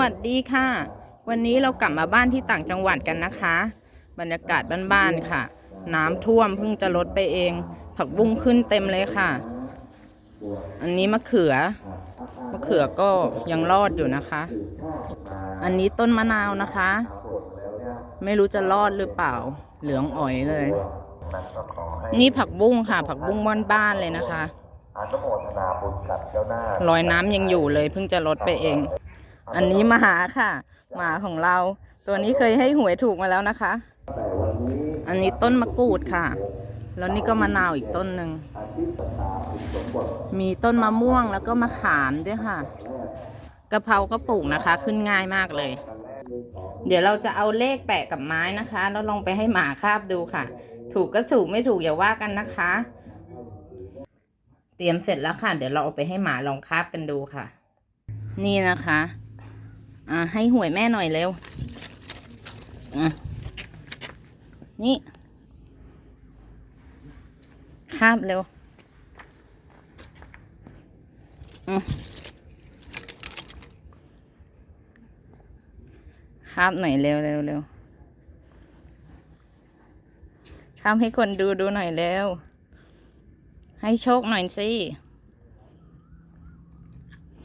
วัสดีค่ะ วันนี้เรากลับมาบ้านที่ต่างจังหวัดกันนะคะ บรรยากาศบ้านๆค่ะ น้ำท่วมเพิ่งจะลดไปเอง ผักบุ้งขึ้นเต็มเลยค่ะ อันนี้มะเขือมะเขือก็ยังรอดอยู่นะคะ อันนี้ต้นมะนาวนะคะ ไม่รู้จะรอดหรือเปล่า เหลืองอ๋อยเลย นี่ผักบุ้งค่ะ ผักบุ้งบ้านๆเลยนะคะอนุโมทนาบุญกับเจ้าหน้ารอยน้ำยังอยู่เลยเพิ่งจะลดไปเอง อันนี้หมาค่ะ หมาของเรา ตัวนี้เคยให้หวยถูกมาแล้วนะคะแต่วันนี้อันนี้ต้นมะกรูดค่ะ แล้วนี่ก็มะนาวอีกต้นหนึ่งอาทิตย์ตาอุสมบทมีต้นมะม่วงแล้วก็มะขามด้วยค่ะกะเพราก็ปลูกนะคะ ขึ้นง่ายมากเลย เดี๋ยวเราจะเอาเลขแปะกับไม้นะคะ แล้วลองไปให้หมาคาบดูค่ะ ถูกก็ถูกไม่ถูกอย่าว่ากันนะคะ เตรียมเสร็จแล้วค่ะ เดี๋ยวเราเอาไปให้หมาลองคาบกันดูค่ะ นี่นะคะ อ่าให้หวยแม่หน่อยเร็วอะนี่คาบเร็วคาบหน่อยเร็วเร็วเร็วคาบให้คนดูดูหน่อยเร็ว ให้โชคหน่อยสิ